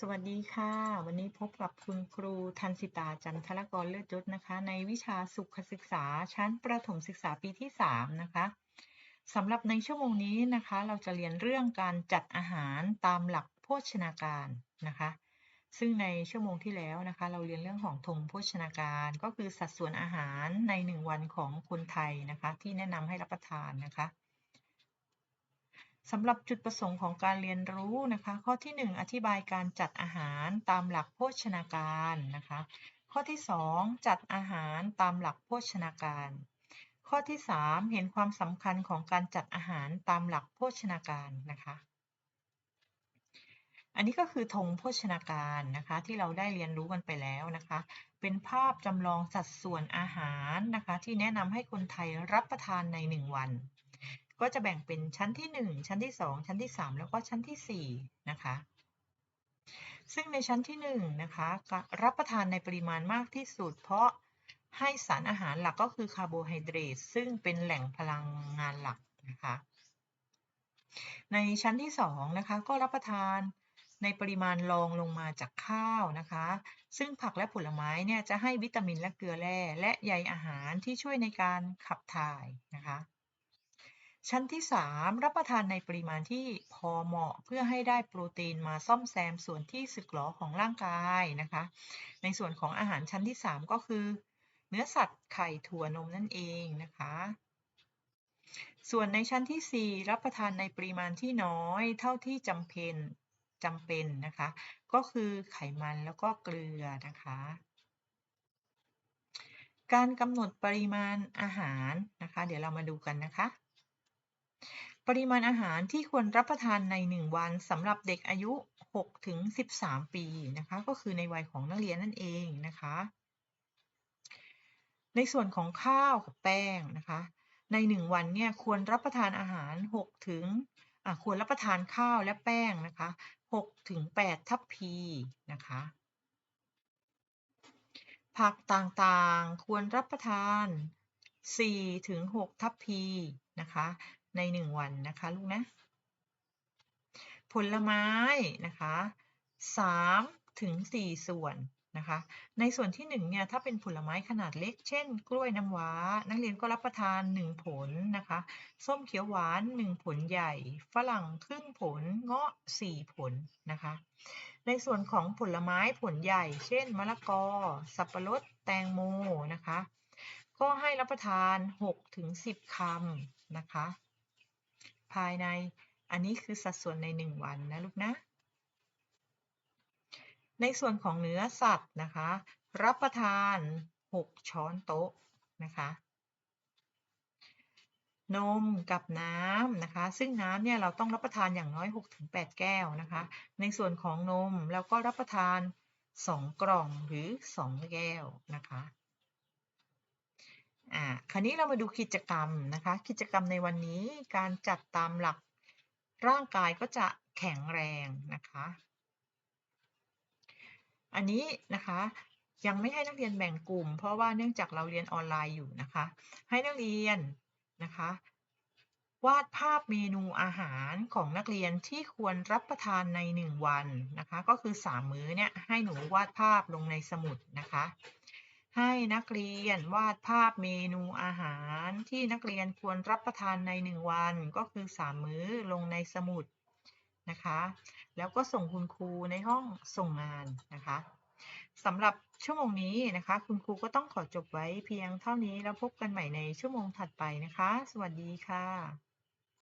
สวัสดีค่ะ วันนี้พบกับคุณครูทันสิตาจันทรกรเลิศยศนะคะ ในวิชาสุขศึกษาชั้นประถมศึกษาปีที่3นะคะสำหรับในชั่วโมงนี้นะคะ เราจะเรียนเรื่องการจัดอาหารตามหลักโภชนาการนะคะ ซึ่งในชั่วโมงที่แล้วนะคะ เราเรียนเรื่องของธงโภชนาการ ก็คือสัดส่วนอาหารใน 1 วันของคนไทยนะคะ ที่แนะนำให้รับประทานนะคะ สำหรับจุดประสงค์ของการเรียนรู้นะคะ ข้อที่ 1 อธิบายการจัดอาหารตามหลักโภชนาการนะคะ ข้อที่ 2 จัดอาหารตามหลักโภชนาการ ข้อที่ 3 เห็นความสำคัญของการจัดอาหารตามหลักโภชนาการนะคะ อันนี้ก็คือธงโภชนาการนะคะ ที่เราได้เรียนรู้กันไปแล้วนะคะ เป็นภาพจำลองสัดส่วนอาหารนะคะ ที่แนะนำให้คนไทยรับประทานใน 1 วัน ก็จะแบ่งเป็นชั้นที่ 1 ชั้นที่ 2 ชั้นที่ 3 แล้วก็ชั้นที่ 4 นะคะ ซึ่งในชั้นที่1นะคะรับประทานในปริมาณมากที่สุด เพราะให้สารอาหารหลักก็คือคาร์โบไฮเดรตซึ่งเป็นแหล่งพลังงานหลักนะคะในชั้นที่2นะคะก็รับประทานในปริมาณรองลงมาจากข้าวนะคะ ซึ่งผักและผลไม้เนี่ยจะให้วิตามินและเกลือแร่และใยอาหารที่ช่วยในการขับถ่ายนะคะ ชั้นที่ 3 รับประทานในปริมาณที่พอเหมาะเพื่อให้ได้โปรตีนมาซ่อมแซมส่วนที่สึกหรอของร่างกายนะคะ ในส่วนของอาหารชั้นที่ 3 ก็คือ เนื้อสัตว์ไข่ถั่วนมนั่นเองนะคะ ส่วนในชั้นที่ 4 รับประทานในปริมาณที่น้อยเท่าที่จำเป็นจำเป็นนะคะ ก็คือไขมันแล้วก็เกลือนะคะการกำหนดปริมาณอาหารนะคะ เดี๋ยวเรามาดูกันนะคะ ปริมาณอาหารที่ควรรับประทานใน 1 วันสำหรับเด็กอายุ 6 ถึง 13 ปีนะคะ ก็คือในวัยของนักเรียนนั่นเองนะคะ ในส่วนของข้าวกับแป้งนะคะ ใน 1 วันเนี่ยควรรับประทานอาหาร 6 ถึงควรรับประทานข้าวและแป้งนะคะ 6 ถึง 8 ทัพพีนะคะผักต่างๆ ควรรับประทาน 4 ถึง 6 ทัพพีนะคะ ใน1วันนะคะลูกนะ ผลไม้นะคะ3ถึง4ส่วนนะคะ ในส่วนที่1เนี่ยถ้าเป็นผลไม้ขนาดเล็ก เช่น กล้วยน้ำว้า นักเรียนก็รับประทาน1ผลนะคะ ส้มเขียวหวาน1ผลใหญ่ ฝรั่งครึ่งผล เงาะ4ผลนะคะ ในส่วนของผลไม้ผลใหญ่ เช่น มะละกอ สับปะรด แตงโมนะคะ ก็ให้รับประทาน6ถึง10คำนะคะ ภายใน อันนี้คือสัดส่วนใน 1 วันนะลูกนะ ในส่วนของเนื้อสัตว์นะคะ รับประทาน 6 ช้อนโต๊ะนะคะนมกับน้ำนะคะ ซึ่งน้ำเนี่ยเราต้องรับประทานอย่างน้อย 6-8 แก้วนะคะ ในส่วนของนมเราก็รับประทาน 2 กล่องหรือ 2 แก้วนะคะ อ่าคราวนี้เรามาดูกิจกรรมนะคะ กิจกรรมในวันนี้การจัดตามหลักร่างกายก็จะแข็งแรงนะคะ อันนี้นะคะยังไม่ให้นักเรียนแบ่งกลุ่ม เพราะว่าเนื่องจากเราเรียนออนไลน์อยู่นะคะ ให้นักเรียนนะคะ วาดภาพเมนูอาหารของนักเรียนที่ควรรับประทานใน 1 วันนะคะ ก็คือ 3 มื้อเนี่ยให้หนูวาดภาพลงในสมุดนะคะ ให้นักเรียนวาดภาพเมนูอาหารที่นักเรียนควรรับประทานใน 1 วันก็คือ 3 มื้อลงในสมุดนะคะ แล้วก็ส่งคุณครูในห้องส่งงานนะคะสำหรับชั่วโมงนี้นะคะ คุณครูก็ต้องขอจบไว้เพียงเท่านี้แล้วพบกันใหม่ในชั่วโมงถัดไปนะคะ สวัสดีค่ะ